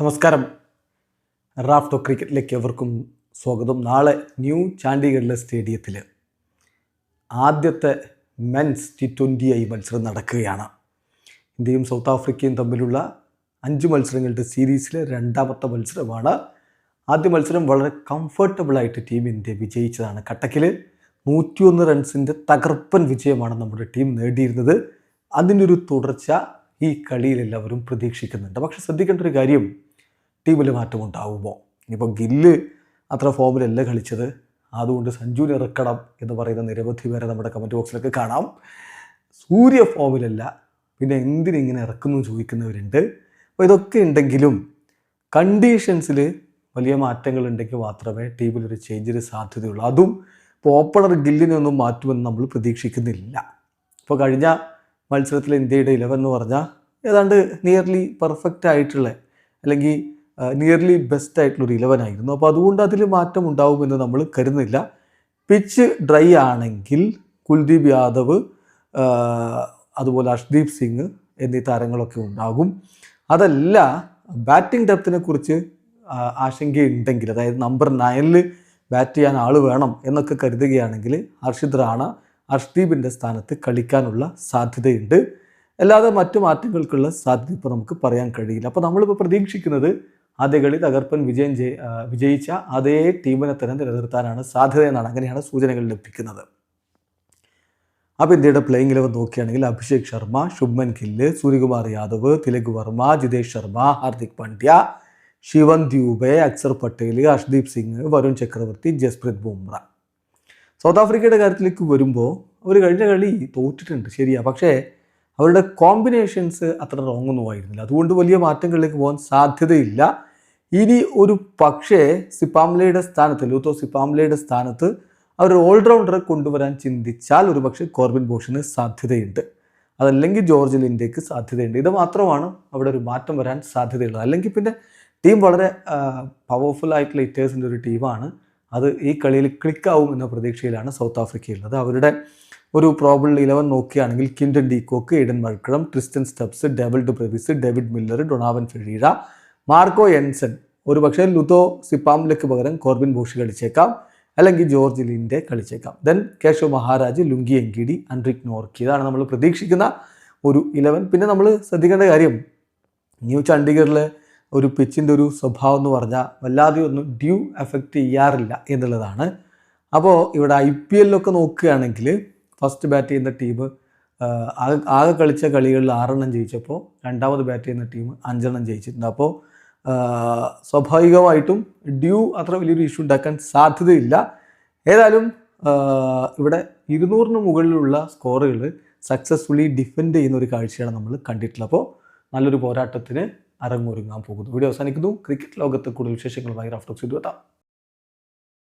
നമസ്കാരം. റാഫ്റ്റോ ക്രിക്കറ്റിലേക്ക് എവർക്കും സ്വാഗതം. നാളെ ന്യൂ ചാണ്ഡീഗഡിലെ സ്റ്റേഡിയത്തിൽ ആദ്യത്തെ മെൻസ് ടി ട്വന്റി ഐ മത്സരം നടക്കുകയാണ്. ഇന്ത്യയും സൗത്ത് ആഫ്രിക്കയും തമ്മിലുള്ള അഞ്ച് മത്സരങ്ങളുടെ സീരീസിലെ രണ്ടാമത്തെ മത്സരമാണ്. ആദ്യ മത്സരം വളരെ കംഫർട്ടബിളായിട്ട് ടീം ഇന്ത്യ വിജയിച്ചതാണ്. കട്ടക്കിൽ നൂറ്റിയൊന്ന് റൺസിന്റെ തകർപ്പൻ വിജയമാണ് നമ്മുടെ ടീം നേടിയിരുന്നത്. അതിന്റെ ഒരു തുടർച്ച ഈ കളിയിൽ എല്ലാവരും പ്രതീക്ഷിക്കുന്നുണ്ട്. പക്ഷെ ശ്രദ്ധിക്കേണ്ട ഒരു കാര്യം ടീമിൽ മാറ്റം ഉണ്ടാവുമോ? ഇപ്പോൾ ഗില്ല് അത്ര ഫോമിലല്ല കളിച്ചത്. അതുകൊണ്ട് സഞ്ജുവിനെ ഇറക്കണം എന്ന് പറയുന്ന നിരവധി പേരെ നമ്മുടെ കമന്റ് ബോക്സിലൊക്കെ കാണാം. സൂര്യ ഫോമിലല്ല പിന്നെ എന്തിനിങ്ങനെ ഇറക്കുന്നു ചോദിക്കുന്നവരുണ്ട്. അപ്പോൾ ഇതൊക്കെ ഉണ്ടെങ്കിലും കണ്ടീഷൻസിൽ വലിയ മാറ്റങ്ങൾ ഉണ്ടെങ്കിൽ മാത്രമേ ടീമിൽ ഒരു ചേഞ്ചിന് സാധ്യതയുള്ളൂ. അതും ഇപ്പോൾ ഓപ്പണർ ഗില്ലിനൊന്നും മാറ്റുമെന്ന് നമ്മൾ പ്രതീക്ഷിക്കുന്നില്ല. ഇപ്പോൾ കഴിഞ്ഞ മത്സരത്തിൽ ഇന്ത്യയുടെ ഇലവൻ എന്ന് പറഞ്ഞാൽ ഏതാണ്ട് നിയർലി പെർഫെക്റ്റ് ആയിട്ടുള്ള അല്ലെങ്കിൽ നിയർലി ബെസ്റ്റ് ആയിട്ടുള്ള ഒരു ഇലവൻ ആയിരുന്നു. അപ്പോൾ അതുകൊണ്ട് അതിൽ മാറ്റം ഉണ്ടാവുമെന്ന് നമ്മൾ കരുതുന്നില്ല. പിച്ച് ഡ്രൈ ആണെങ്കിൽ കുൽദീപ് യാദവ് അതുപോലെ അഷ്ദീപ് സിംഗ് എന്നീ താരങ്ങളൊക്കെ ഉണ്ടാകും. അതല്ല ബാറ്റിംഗ് ഡെപ്തിനെ കുറിച്ച് ആശങ്കയുണ്ടെങ്കിൽ അതായത് നമ്പർ നയനിൽ ബാറ്റ് ചെയ്യാൻ ആൾ വേണം എന്നൊക്കെ കരുതുകയാണെങ്കിൽ ഹർഷിദ് റാണ ഹർഷ്ദീപിന്റെ സ്ഥാനത്ത് കളിക്കാനുള്ള സാധ്യതയുണ്ട്. അല്ലാതെ മറ്റു മാറ്റങ്ങൾക്കുള്ള സാധ്യത ഇപ്പോൾ നമുക്ക് പറയാൻ കഴിയില്ല. അപ്പോൾ നമ്മളിപ്പോൾ പ്രതീക്ഷിക്കുന്നത് ആദ്യ കളി തകർപ്പൻ വിജയം വിജയിച്ച അതേ ടീമിനെ തന്നെ നിലനിർത്താനാണ് സാധ്യത എന്നാണ് അങ്ങനെയാണ് സൂചനകൾ ലഭിക്കുന്നത്. അപ്പോൾ ഇന്ത്യയുടെ പ്ലേയിങ് ഇലവൻ നോക്കുകയാണെങ്കിൽ അഭിഷേക് ശർമ്മ ശുഭ്മൻ ഗില്ല് സൂര്യകുമാർ യാദവ് തിലക് വർമ്മ ജിതേഷ് ശർമ്മ ഹാർദിക് പാണ്ഡ്യ ശിവൻ ദ്യൂബെ അക്സർ പട്ടേൽ ഹർഷ്ദീപ് സിംഗ് വരുൺ ചക്രവർത്തി ജസ്പ്രീത് ബുംറ. സൗത്ത് ആഫ്രിക്കയുടെ കാര്യത്തിലേക്ക് വരുമ്പോൾ അവർ കഴിഞ്ഞ കളി തോറ്റിട്ടുണ്ട് ശരിയാ. പക്ഷേ അവരുടെ കോമ്പിനേഷൻസ് അത്ര റോങ് ഒന്നും ആയിരുന്നില്ല. അതുകൊണ്ട് വലിയ മാറ്റങ്ങളിലേക്ക് പോകാൻ സാധ്യതയില്ല. ഇനി ഒരു പക്ഷേ സിപ്പാംലയുടെ സ്ഥാനത്ത് ലൂത്തോ സിപ്പാംലയുടെ സ്ഥാനത്ത് അവർ ഓൾറൗണ്ടറെ കൊണ്ടുവരാൻ ചിന്തിച്ചാൽ ഒരു പക്ഷേ കോർബിൻ ബോഷിന് സാധ്യതയുണ്ട്. അതല്ലെങ്കിൽ ജോർജ് ലിൻഡേക്ക് സാധ്യതയുണ്ട്. ഇത് മാത്രമാണ് അവിടെ ഒരു മാറ്റം വരാൻ സാധ്യതയുള്ളത്. അല്ലെങ്കിൽ പിന്നെ ടീം വളരെ പവർഫുൾ ആയിട്ടുള്ള ഇറ്റേഴ്സിന്റെ ഒരു ടീമാണ്. അത് ഈ കളിയിൽ ക്ലിക്കാവും എന്ന പ്രതീക്ഷയിലാണ് സൗത്ത് ആഫ്രിക്കയുള്ളത് അവരുടെ ഒരു പ്രോബിൾ ഇലവൻ നോക്കുകയാണെങ്കിൽ Quinton de Kock Aiden Markram Tristan Stubbs Dewald do David Miller Donovan Ferreira Marco Jansen ഒരു പക്ഷേ ലുതോ സിപ്പാംലക്ക് പകരം കോർബിൻ ബോഷ് കളിച്ചേക്കാം അല്ലെങ്കിൽ George Linde കളിച്ചേക്കാം. Then Keshav Maharaj Lungi Ngidi Anrich Nortje ഇതാണ് നമ്മൾ പ്രതീക്ഷിക്കുന്ന ഒരു ഇലവൻ പിന്നെ നമ്മൾ ശ്രദ്ധിക്കേണ്ട കാര്യം ന്യൂ ചണ്ഡീഗഡിലെ ഒരു പിച്ചിന്റെ ഒരു സ്വഭാവം എന്ന് പറഞ്ഞാൽ വല്ലാതെ ഒന്നും ഡ്യൂ എഫക്റ്റ് ചെയ്യാറില്ല എന്നുള്ളതാണ്. അപ്പോൾ ഇവിടെ ഐ പി എല്ലൊക്കെ നോക്കുകയാണെങ്കിൽ ഫസ്റ്റ് ബാറ്റ് ചെയ്യുന്ന ടീം ആകെ ആകെ കളിച്ച കളികളിൽ ആറെണ്ണം ജയിച്ചപ്പോൾ രണ്ടാമത് ബാറ്റ് ചെയ്യുന്ന ടീം അഞ്ചെണ്ണം ജയിച്ചിട്ടുണ്ട്. അപ്പോൾ സ്വാഭാവികമായിട്ടും ഡ്യൂ അത്ര വലിയൊരു ഇഷ്യൂ ഉണ്ടാക്കാൻ സാധ്യതയില്ല. ഏതായാലും ഇവിടെ ഇരുന്നൂറിന് മുകളിലുള്ള സ്കോറുകൾ സക്സസ്ഫുള്ളി ഡിഫെൻഡ് ചെയ്യുന്ന ഒരു കാഴ്ചയാണ് നമ്മൾ കണ്ടിട്ടുള്ളത്. അപ്പോൾ നല്ലൊരു പോരാട്ടത്തിന് അരങ്ങൊരുങ്ങാൻ പോകുന്നു. വീഡിയോ അവസാനിക്കുന്നു. ക്രിക്കറ്റ് ലോകത്ത് കൂടുതൽ വിശേഷങ്ങളുമായി റാഫ്റ്റോക്സ് എത്താം.